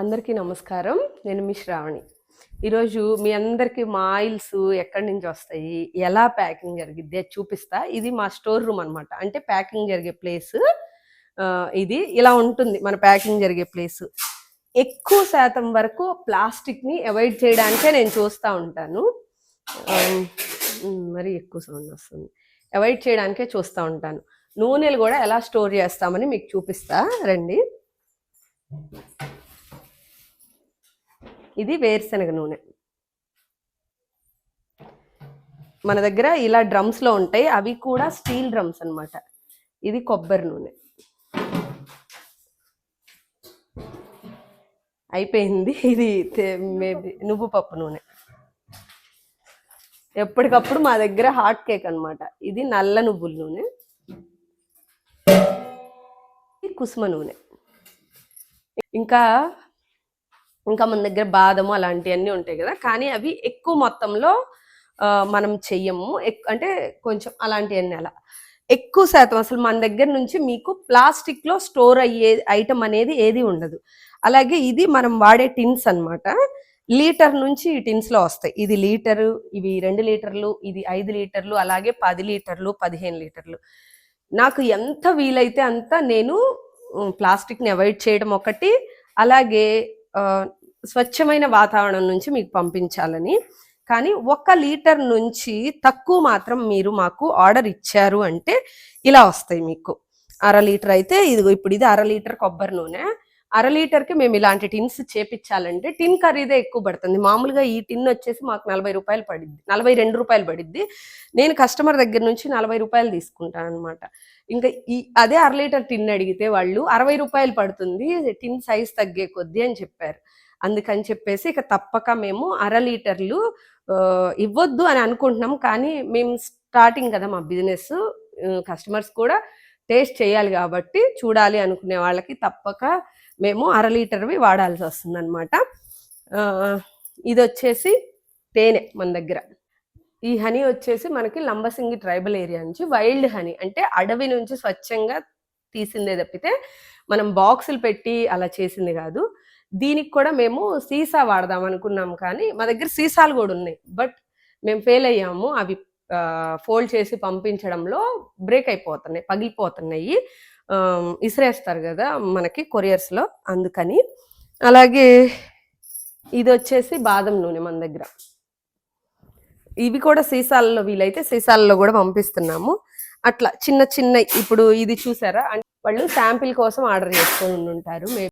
అందరికీ నమస్కారం. నేను మీ శ్రావణి. ఈరోజు మీ అందరికీ మా ఆయిల్స్ ఎక్కడి నుంచి వస్తాయి? ఎలా ప్యాకింగ్ జరిగిద్ది? అది చూపిస్తా. ఇది మా స్టోర్ రూమ్ అనమాట అంటే ప్యాకింగ్ జరిగే ప్లేస్. ఇది ఇలా ఉంటుంది మన ప్యాకింగ్ జరిగే ప్లేస్. ఎక్కువ శాతం వరకు ప్లాస్టిక్ని అవాయిడ్ చేయడానికే నేను చూస్తూ ఉంటాను. మరి ఎక్కువ సౌండ్ వస్తుంది. అవాయిడ్ చేయడానికే చూస్తూ ఉంటాను. నూనెలు కూడా ఎలా స్టోర్ చేస్తామని మీకు చూపిస్తా. రండి. ఇది వేరుశనగ నూనె. మన దగ్గర ఇలా డ్రమ్స్లో ఉంటాయి అవి కూడా స్టీల్ డ్రమ్స్ అనమాట ఇది కొబ్బరి నూనె. అయిపోయింది. ఇది మేబీ నువ్వు పప్పు నూనె. ఎప్పటికప్పుడు మా దగ్గర హాట్ కేక్ అనమాట ఇది నల్ల నువ్వుల నూనె. కుసుమ నూనె. ఇంకా ఇంకా మన దగ్గర బాదము అలాంటివన్నీ ఉంటాయి కదా. కానీ అవి ఎక్కువ మొత్తంలో మనం చెయ్యము. ఎక్- అంటే కొంచెం అలాంటివన్నీ అలా. ఎక్కువ శాతం అసలు మన దగ్గర నుంచి మీకు ప్లాస్టిక్లో స్టోర్ అయ్యే ఐటమ్ అనేది ఏది ఉండదు. అలాగే ఇది మనం వాడే టిన్స్ అన్నమాట. లీటర్ నుంచి ఈ టిన్స్లో వస్తాయి. ఇది లీటరు ఇవి రెండు లీటర్లు ఇది ఐదు లీటర్లు అలాగే పది లీటర్లు పదిహేను లీటర్లు. నాకు ఎంత వీలైతే అంత నేను ప్లాస్టిక్ని అవాయిడ్ చేయడం ఒకటి. అలాగే స్వచ్ఛమైన వాతావరణం నుంచి మీకు పంపించాలని. కానీ ఒక లీటర్ నుంచి తక్కువ మాత్రం మీరు మాకు ఆర్డర్ ఇచ్చారు అంటే ఇలా వస్తాయి మీకు. అర లీటర్ అయితే ఇదిగో ఇప్పుడు ఇది అర లీటర్ కొబ్బరి నూనె. అర లీటర్కి మేము ఇలాంటి టిన్స్ చేపించాలంటే టిన్ ఖరీదే ఎక్కువ పడుతుంది. మామూలుగా ఈ టిన్ వచ్చేసి మాకు నలభై రూపాయలు పడిద్ది. నలభై రెండు రూపాయలు పడిద్ది. నేను కస్టమర్ దగ్గర నుంచి నలభై రూపాయలు తీసుకుంటాను అనమాట ఇంకా ఈ అదే అర లీటర్ టిన్ అడిగితే వాళ్ళు అరవై రూపాయలు పడుతుంది టిన్ సైజ్ తగ్గే కొద్దీ అని చెప్పారు. అందుకని చెప్పేసి ఇక తప్పక మేము అర లీటర్లు ఇవ్వద్దు అని అనుకుంటున్నాం. కానీ మేము స్టార్టింగ్ కదా మా బిజినెస్ కస్టమర్స్ కూడా టేస్ట్ చేయాలి కాబట్టి చూడాలి అనుకునే వాళ్ళకి తప్పక మేము అర లీటర్వి వాడాల్సి వస్తుంది అనమాట ఇది వచ్చేసి తేనె మన దగ్గర. ఈ హనీ వచ్చేసి మనకి లంబసింగి ట్రైబల్ ఏరియా నుంచి వైల్డ్ హనీ అంటే అడవి నుంచి స్వచ్ఛంగా తీసిందే తప్పితే మనం బాక్సులు పెట్టి అలా చేసింది కాదు. దీనికి కూడా మేము సీసా వాడదాం అనుకున్నాం కానీ మా దగ్గర సీసాలు కూడా ఉన్నాయి. బట్ మేము ఫెయిల్ అయ్యాము. అవి ఫోల్డ్ చేసి పంపించడంలో బ్రేక్ అయిపోతున్నాయి పగిలిపోతున్నాయి. ఇసిరేస్తారు కదా మనకి కొరియర్స్లో అందుకని. అలాగే ఇది వచ్చేసి బాదం నూనె మన దగ్గర. ఇవి కూడా సీసాలలో వీలైతే సీసాలలో కూడా పంపిస్తున్నాము. అట్లా చిన్న చిన్న ఇప్పుడు ఇది చూసారా? అంటే వాళ్ళు శాంపిల్ కోసం ఆర్డర్ చేసుకొని ఉంటారు మే